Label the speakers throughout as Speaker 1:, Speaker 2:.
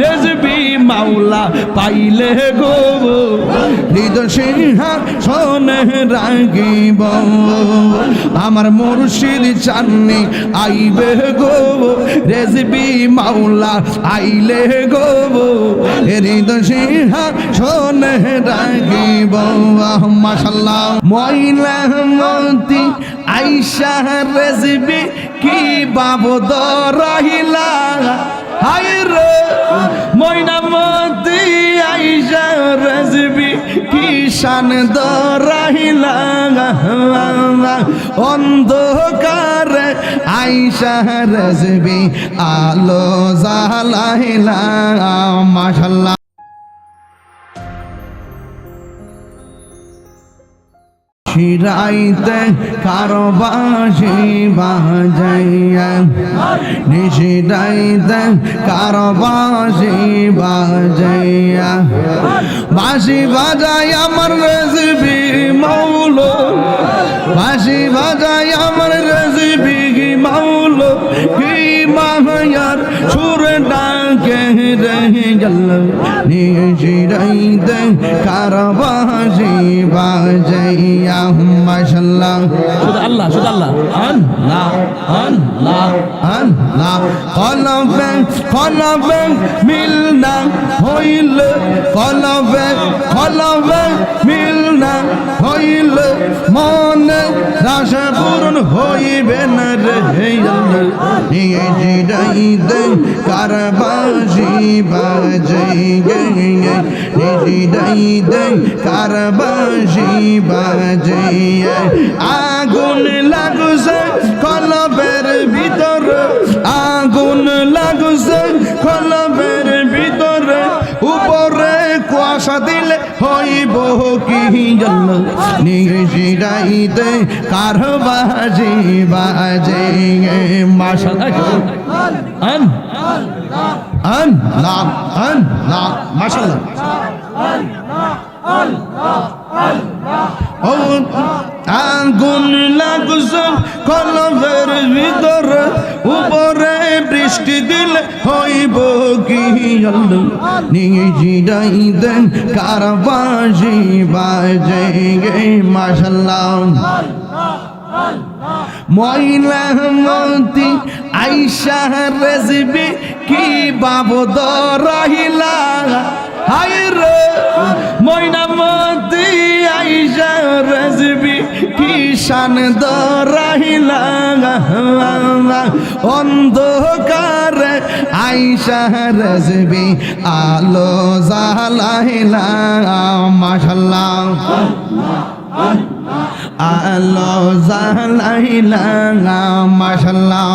Speaker 1: রেজবি মাওলা পাইলে গো। হৃদ সিংহা রাগিব। আমার মুর্শিদ চাননি আইবে গো। রেজবি মাওলা আইলে গো। হৃদ সিংহা রাগিব। মাশাল্লাহ ময়লা মতি আইসা রেজবি কি বাবদ রহিলা? হাই রে ময়নামতি আইসা রাজবি কিষান দরাহিলা অন্ধকার আইসা রাজবি আলো জালাহিলা মাশাল্লাহ। শিরাইতে কারও বাসি বাজাইয়া নিশিরাইতে কারও বাসি বাজাইয়া। বাসি বাজাই আমার রেসিপি মৌলো বাসি বাজাই আমার রেসিপি মৌলো কি মাহায়ার সুরে ডাকে রহে গেল নিশিরাইতে কারবাজি বাজাইয়া মাশাল্লাহ শুধু আল্লাহ শুধু আল্লাহ। আল্লাহ আল্লাহ আল্লাহ কলবে কলবে মিলনা হইল কলবে কলবে মিলনা হইল মনে রাশা পূরণ হইবে না রে নিয়ে জিরাইতে কারবাসি বাজাই গে নিজিরাইতে কারবাসি বাজাই আগুন লাগুছে, কলবের ভিতর হইব কি জন্য? নিজিরাইতে কার বাজে মাশা আন আন আন লা মাশাআল্লাহ ও আগুন লাগছে কলবের ভিতরে, উপরে বৃষ্টি দিলে হইব কি আল্লাহ? নিজি যাই দেন কারবাসি বাজে গে মাশাল্লাহ ময়লা মতি আইসা রেজবি, কি বাবদ রহিলা? হাই রে ময়না মতি আইসা রেজবি, কি শান দরাহিলা অন্ধকারে আইসা রেজবি, আলো জালাহিলা মাশাল্লাহ। আলো জালাইলা মাশাল্লাহ।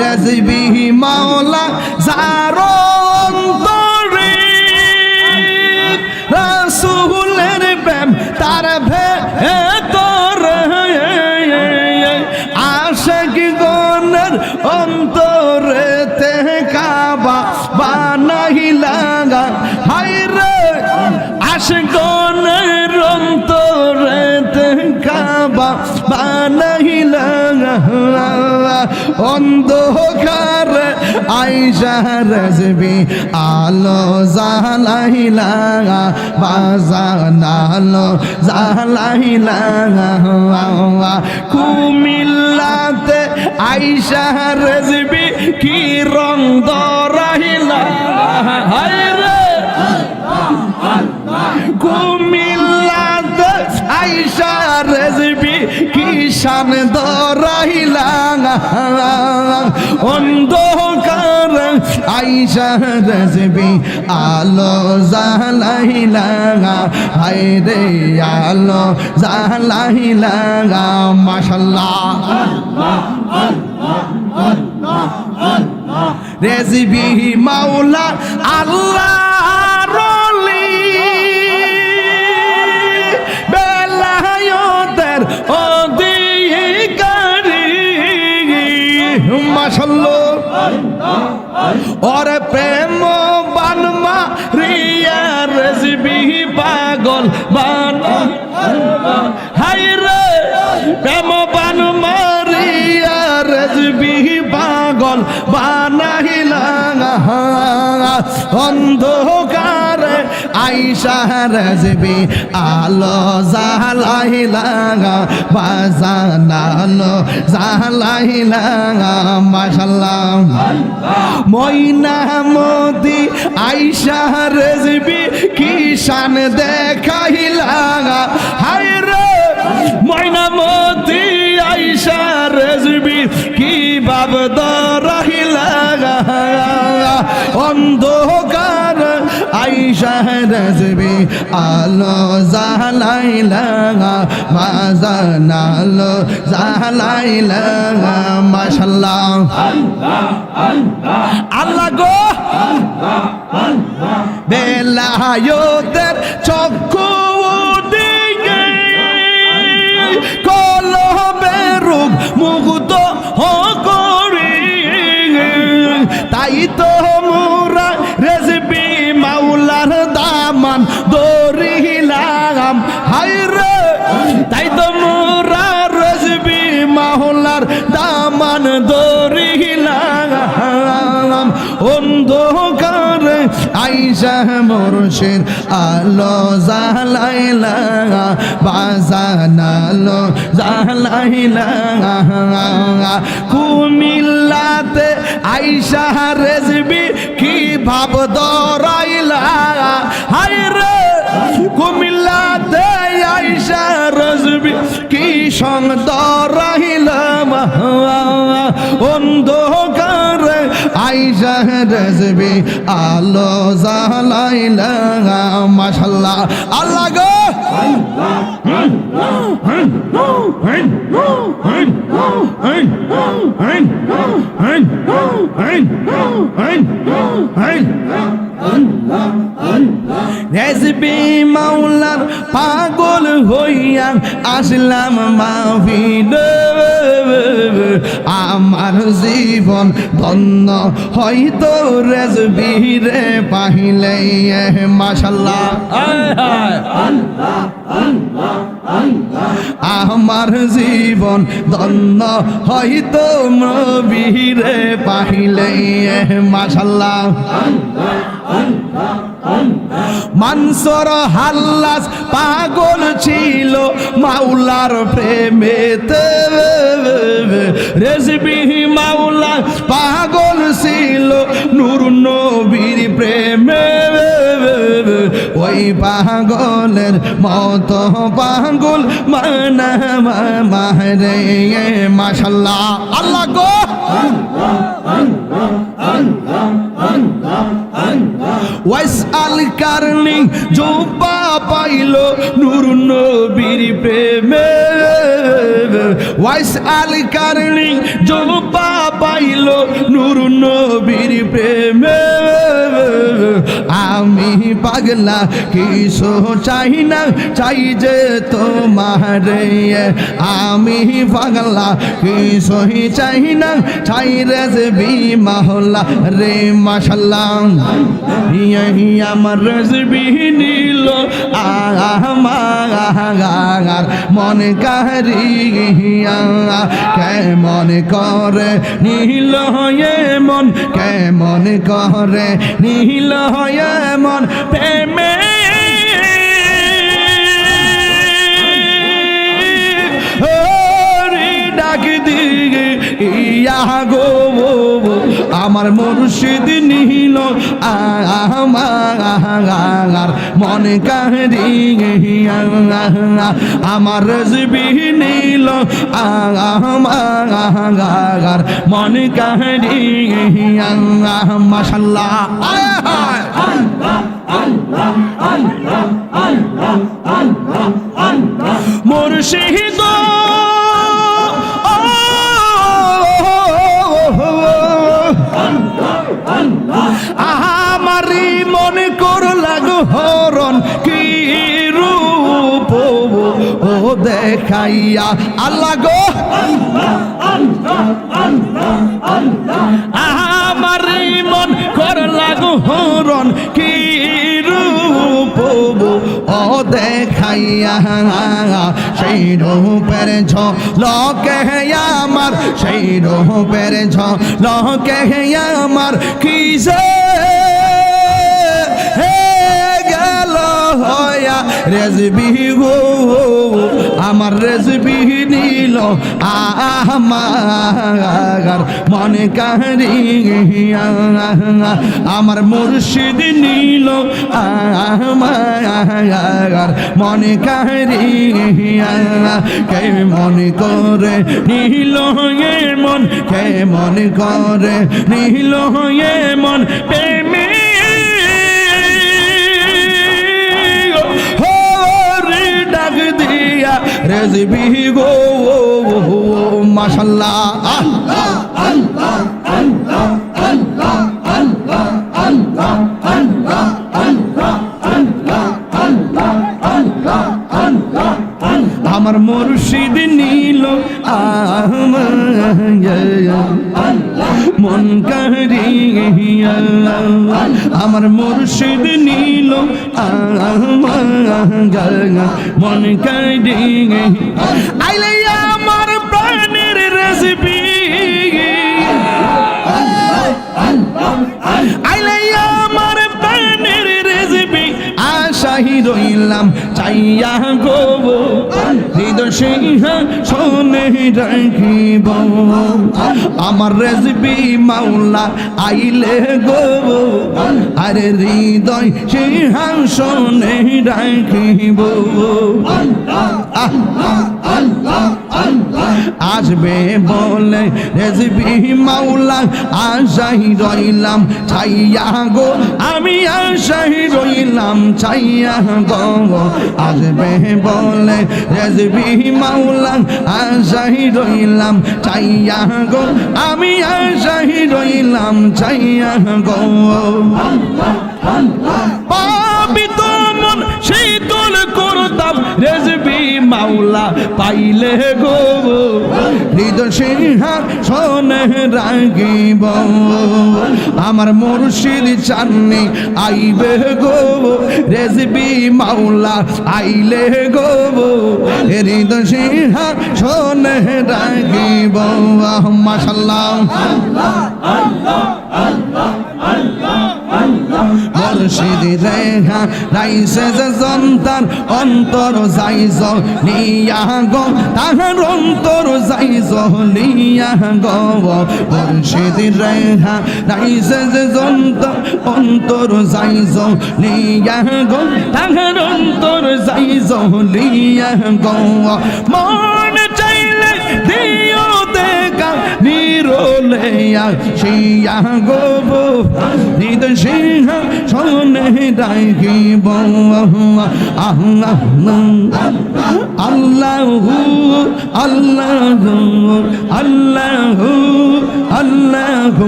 Speaker 1: রেজবি মাওলা জারো তার ভেতর আশিক গনের অন্তরে তে কাবা বানাইলা হাই রে আশিকনের অন্তরে তে কাবা বানাইলা অন্ধকার আইসা রজবি, আলো জালাইলা বাজানালো জালাইলা কুমিল্লাতে আইসা রজবি, কি রং দরাইলা, হায় রে। কুমিল্লাতে আইসা রেজবি কিষান দরাইলা অন্ধকার আইসা রেজবি আলো জালাইলা হায় রে আলো জালাইলা মাশাল্লাহ। রেজবি মাওলা আল্লাহ। মাশাল্লাহ ওরে প্রেম বানমা রিয়া রেজবি পাগল বান। হাই রে, প্রেম বান মারিয়া রেজবি পাগল বানাইলা অন্ধকারে আইসা রেজবি আলো জালাইলা বাজানালো জালাইলা মাশাল্লাহ ময়না মতি আইসা রেজবি কিষান দেখাইলা হাই রে! ময়না মতি আইসা রেজবি, কি বাব দরাহিলা অন্ধকার আইসা রেজবি, আলো জালাইলা বাজানালো জালাইলা মাশাল্লাহ। আল্লাহ গো! বেলায়তের চক্ষু দিকে কলবে রূপ মুগ্ধ করি তাই তো আইসা মুর্শিদ আলো জালাইলা বাজানালো জালাইলা কুমিল্লাতে আইসা রেজবি, কি ভাব দরাইলা? হাই রে, কুমিল্লাতে আইসা রেজবি, কি সং দরাইলাম অন্ধকার আইসা রেজবি আলো জালাইলা মাশাল্লাহ আল্লাহ গো রেজবি মাওলার পাগল হইয়া আসলাম মাহফিল। আমার জীবন ধন্য হয়তো রেজবি রে পাহিলে মাশাল্লাহ। আমার জীবন ধন্য হয়তো নবীরে পাহিলে মাশাল্লাহ মানসর হাল্লাস পাগল ছিল মাওলার প্রেমেতে রেজবি ওই পাগলের মত পাগল মাহরে মাশাল্লাহ। আল্লাহ গো। ওয়াইস আল কারণি জোপা পাইল নূর নবীর প্রেমে। ওয়াইস আল কারণি জোপা পাইল নূর নবীর প্রেমে। আমি পাগলা কিছু চাই না? চাই যে তোমার আমি পাগলা কিছু চাই না? চাই রে যে বিমাহলা রে মাশাল্লাহ ইয়াহি আমার রেজবি নীল আমার মন কারি কেমন করে নীল মন, কেমন করে নীল হয়ে মন প্রেমে। ডাক দিয়ে ইয়া গো। আমার মুর্শিদ নিহিল আমার মন কাহরি আমার রজবি নীল আমার মন কাহরি মাশাল্লাহ মুর্শিদ দেখাইয়া আল্লাহ গো। আমারি মন কর লাগো হরণ কি রূপ ও দেখাইয়া সেই রূপের ঝলকে আমার সেই রূপের ঝলকে আমার কি যে হয়া রেজবি গো, আমার রেজবি নিল আমার মনে কারিয়া আমার মুর্শিদ নিল আমার মনে কারিয়া কে মনে করে নিল মন কে মনে করে নিল মন প্রেমী আমার মুর্শিদ নীল মন কারিয়া আমার মুর্শিদ নীল মন কারিয়া আইলে আমার প্রাণের রেসিপি রইলাম চাইয়া গোব হৃদয় সিংহ শোনে রাখিব। আমার রেসিপি মাওলা আইলে গোব আরে হৃদয় সিংহ শোনে রাখিব। আসবে বলে রেসিপি মাওলা, আশাই রইলাম, ছাইয়া গো। আমি আশাই রইলাম, ছাইয়া গো। আসবে বলে রেসিপি মাওলা, আশাই রইলাম, ছাইয়া গো। আমি আশাই রইলাম, ছাইয়া গো। মন শীতল করতাম রেজবি মাওলা পাইলে গো। হৃদয় সিংহা শোনে রাগিব। আমার মুর্শিদ চান্নি আইবে গো। রেজবি মাওলা আইলে গো। হৃদয় সিংহা শোনে রাগিব। মাশাল্লাহ মুর্শিদ রেখা রাইসে যে সন্তান, অন্তর যাইজ নিয়া গো। তাহার অন্তর যাইজ নিয়া গো। রেখা রাইসে যে সন্তান, অন্তর যাইজ নিয়া গো। তাহার অন্তর যাইজ নিয়া গো। মন নিরোলে শিয়া গো নিদ সিংহ শোনে ডাকিব আল্লাহ আল্লাহ আল্লাহ আল্লাহ আল্লাহ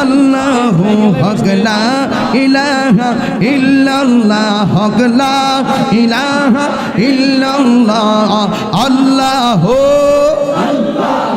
Speaker 1: আল্লাহ হকলা ইলাহা ইল্লাল্লাহ হকলা ইলাহা ইল্লাল্লাহ, আল্লাহ